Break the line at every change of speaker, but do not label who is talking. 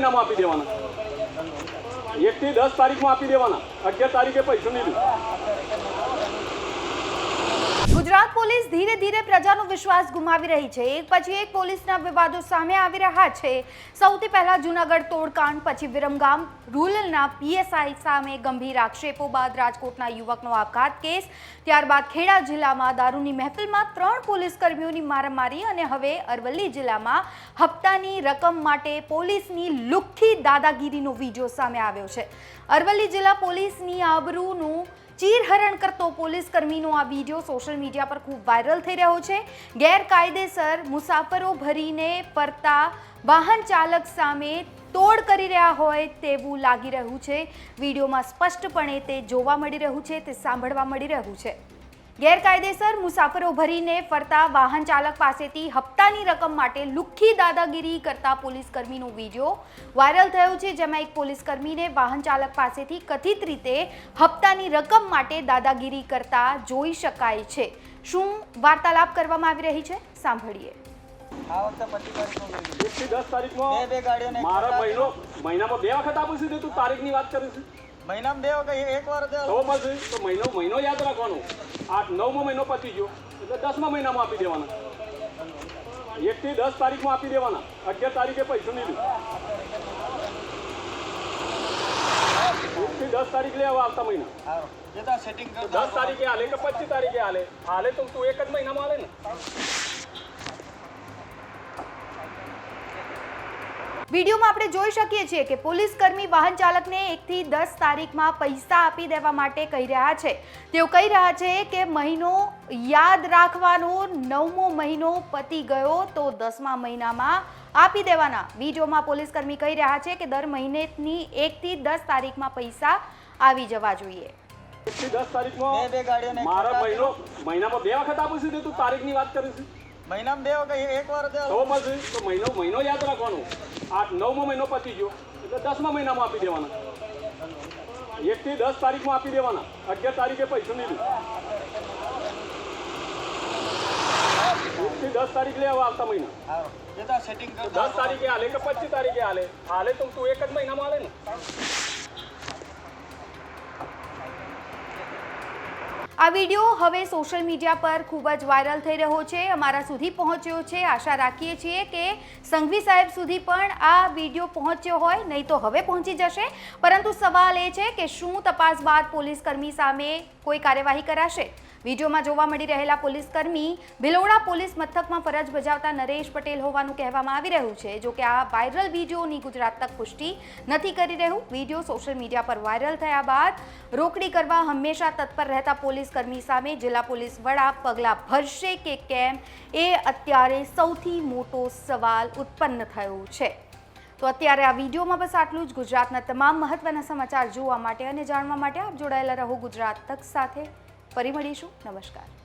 મહિનામાં આપી દેવાના. એકથી દસ તારીખમાં આપી દેવાના. અગિયાર તારીખે પૈસું નહીં
પોલીસ ધીરે ધીરે પ્રજાનો વિશ્વાસ ગુમાવી રહી છે. એક પછી એક પોલીસના વિવાદો સામે આવી રહ્યા છે. સૌથી પહેલા જૂનાગઢ તોડકાંડ, પછી વિરમગામ રૂરલના પીએસઆઈ સામે ગંભીર આક્ષેપો બાદ રાજકોટના યુવકનો આપઘાત કેસ. ત્યારબાદ ખેડા જિલ્લામાં દારૂની મહેફિલમાં ત્રણ પોલીસ કર્મીઓની મારામારી અને હવે અરવલ્લી જિલ્લામાં હપ્તાની રકમ માટે પોલીસની લુખ્ખી દાદાગીરીનો વીડિયો સામે આવ્યો છે. અરવલ્લી જિલ્લા પોલીસની આબરૂનું ચીરહરણ કરતો પોલીસ કર્મીનો આ વીડિયો સોશિયલ મીડિયા પર ખૂબ વાયરલ થઈ રહ્યો છે. ગેરકાયદેસર મુસાફરો ભરીને ફરતા વાહન ચાલક સામે તોડ કરી રહ્યા હોય તેવું લાગી રહ્યું છે. વિડીયોમાં સ્પષ્ટપણે તે જોવા મળી રહ્યું છે, તે સાંભળવા મળી રહ્યું છે. ગેરકાયદેસર મુસાફરો ભરીને ફરતા વાહન ચાલક પાસેથી હપ્તાની રકમ માટે લુખ્ખી દાદાગીરી કરતા પોલીસકર્મીનો વીડિયો વાયરલ થયો છે જેમાં એક પોલીસ કર્મીને વાહન ચાલક પાસેથી કથિત રીતે હપ્તાની રકમ માટે દાદાગીરી કરતા જોઈ શકાય છે. શું વાર્તાલાપ કરવામાં આવી રહી છે? સાંભળીએ.
આ વખતે
તારીખમાં
બે ગાડીઓને
મારા મહિનો મહિનામાં બે વખત આપું છું તું તારીખની વાત કરું છું
મહિનામાં બે વખત એક વાર
તો પછી તો મહિનો મહિનો યાદ રાખવાનો. આ નવમો મહિનો પતી ગયો. એટલે દસમા મહિનામાં આપી દેવાના. એકથી દસ તારીખમાં આપી દેવાના. અગિયાર તારીખે પૈસા નહીં એકથી દસ તારીખ લે આવતા મહિના. દસ તારીખે હાલે કે પચીસ તારીખે હાલે? હાલે તો તું એક જ મહિનામાં હાલે ને
વિડીયોમાં આપણે જોઈ શકીએ છીએ કે પોલીસ કર્મી વાહન ચાલકને એકથી દસ તારીખમાં પૈસા આપી દેવા માટે કહી રહ્યા છે. તેઓ કહી રહ્યા છે કે મહિનો યાદ રાખવાનો નવમો મહિનો પતી ગયો તો દસમા મહિનામાં આપી દેવાના. વિડીયોમાં પોલીસ કર્મી કહી રહ્યા છે કે દર મહિનેની એકથી દસ તારીખમાં પૈસા આવી જવા જોઈએ.
એકથી દસ તારીખમાં મારા મહિનો મહિનામાં બે વખત આપું છું તું તારીખની વાત કરું છું
મહિનામાં બે વખત એક વાર
તો પછી તો મહિનો મહિનો યાદ રાખવાનો. આ નવમો મહિનો પતી ગયો. એટલે દસમા મહિનામાં આપી દેવાના. એકથી દસ તારીખમાં આપી દેવાના. અગિયાર તારીખે પૈસા નહીં એકથી દસ તારીખ લે હવે આવતા મહિના. દસ તારીખે હાલે કે પચીસ તારીખે હાલે હાલે તો તું એક જ મહિનામાં હાલે ને.
આ વીડિયો હવે સોશિયલ મીડિયા પર ખૂબ જ વાયરલ થઈ રહ્યો છે. અમારા સુધી પહોંચ્યો છે. આશા રાખીએ છીએ કે સંઘવી સાહેબ સુધી પણ આ વીડિયો પહોંચ્યો હોય, નહીં તો હવે પહોંચી જશે. પરંતુ સવાલ એ છે કે શું તપાસ બાદ પોલીસ કર્મી સામે કોઈ કાર્યવાહી કરાશે? વિડીયોમાં જોવા મળી રહેલા પોલીસ કર્મી ભિલોડા પોલીસ મથકમાં ફરજ બજાવતા નરેશ પટેલ હોવાનું કહેવામાં આવી રહ્યું છે. જોકે આ વાયરલ વિડીયોની ગુજરાત તક પુષ્ટિ નથી કરી રહ્યું. વીડિયો સોશિયલ મીડિયા પર વાયરલ થયા બાદ રોકડી કરવા હંમેશા તત્પર રહેતા પોલીસ કર્મી સામે જિલ્લા પોલીસ વડા પગલાં ભરશે કે કેમ એ અત્યારે સૌથી મોટો સવાલ ઉત્પન્ન થયો છે. તો અત્યારે આ વિડીયોમાં બસ આટલું જ. ગુજરાતના તમામ મહત્વના સમાચાર જોવા માટે અને જાણવા માટે આપ જોડાયેલા રહો ગુજરાત તક સાથે. ફરી મળીશું. નમસ્કાર.